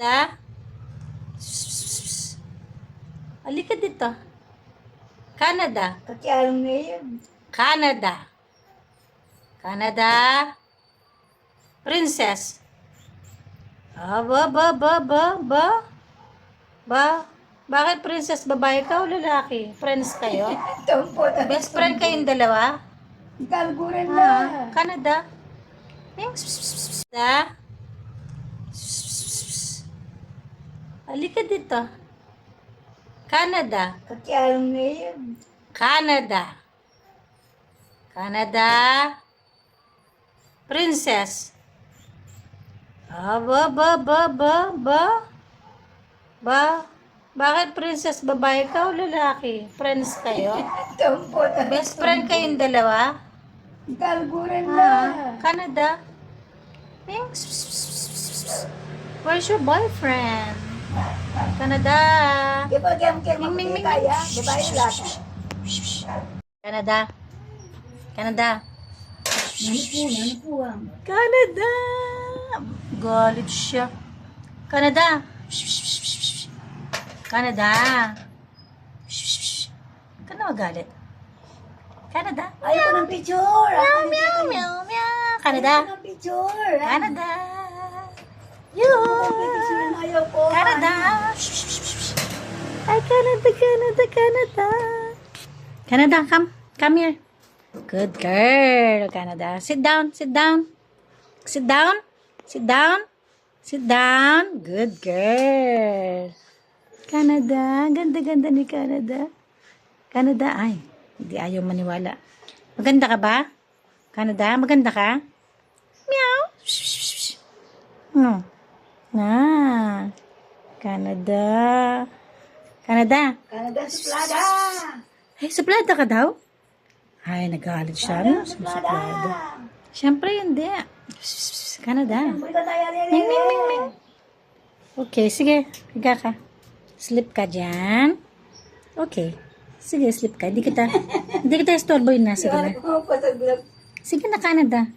Da? Halika dito. Canada. Kakialam na yan. Canada. Canada. Princess. Ah, ba, ba, ba, ba, ba? Ba? Bakit princess? Babae ka o lalaki? Friends kayo? Best friend kayong dalawa? Kalguran na. Ah, Canada. Da? Halika dito. Canada. Kakialam na yan. Canada. Canada. Princess. Ah, ba, ba, ba, ba, ba? Ba? Bakit princess? Babae ka o lalaki? Friends kayo? Tampo na. Best friend kayong dalawa? Kalguran na. Ah, Canada. Where's your boyfriend? Canada. Ming, ming, ming. Canada. Canada. Canada. Galit siya. Canada. Canada. Ka na magalit. Canada. Ayaw ko ng picture. Meow, meow, meow, meow. Canada. Ayaw ko ng picture. Canada. Ayaw ko. Canada. Ay, Canada, Canada, Canada. Canada, come. Come here. Good girl, Canada. Sit down, sit down. Sit down. Sit down. Sit down. Good girl. Canada. Ganda-ganda ni Canada. Canada, ay. Hindi ayaw maniwala. Maganda ka ba? Canada, maganda ka? Meow. No. Na. Canada. Canada. Canada suplada. Ay, suplada ka daw? Ay, nagalit siya. No? Suplada. Suplada. Siyempre, hindi. Canada. Ming, ming, ming, ming. Okay, sige. Higa ka. Sleep ka dyan. Okay. Sige, sleep ka. Hindi kita, hindi kita istorboy na. Sige na. Sige na, Canada.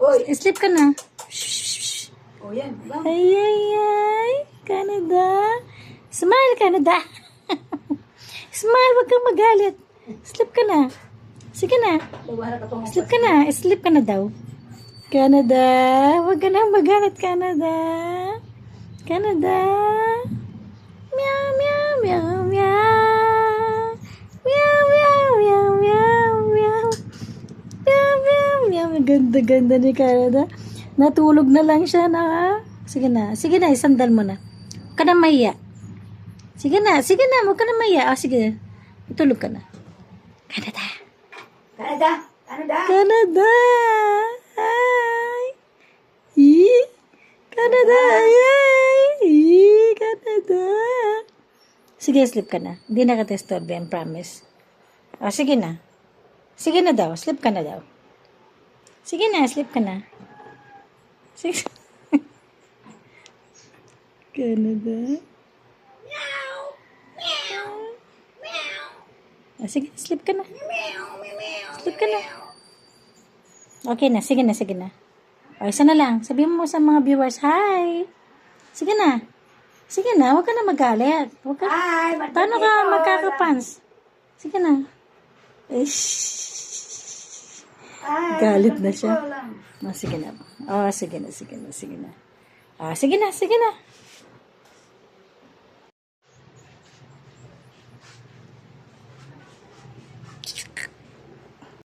Oy. Sleep ka na. O yan. Bang. Ay, ay, ay. Canada. Smile, Canada. Smile, wag kang magalit. Sleep ka na. Sige na. Sleep ka na. Sleep ka na daw. Canada. Wag ka na magalit, Canada. Canada. Meow, meow, meow, meow. Meow, meow, meow, meow, meow. Meow, meow, meow. Ang Ganda-ganda ni Canada. Natulog na lang siya na. Sige na. Sige na, isandal mo na. Ka na mahiya. Sige na. Sige na. Huwag ka na mahiya. Ah, sige. Tulog ka na. Canada. Canada. Canada. Canada. Hi. Ee. Canada. Ay. Ee. Canada. Sige, sleep ka na. Hindi na kita I promise. O, sige na. Sige na daw. Sleep ka na daw. Sige na, sleep ka na. Sige. Canada. Meow. Meow. Meow. Sige, sleep ka na. Sleep ka na. Okay na, sige na, sige na. O, isa na lang. Sabihin mo sa mga viewers, hi! Sige na. Sige na, huwag ka na magalit. Huwag ka, Hi. paano ka magkakapans? Sige na. Eh, Hi. Galit na siya. Oh, sige na. Oh, sige na, sige na, sige na. Ah, sige na, sige na.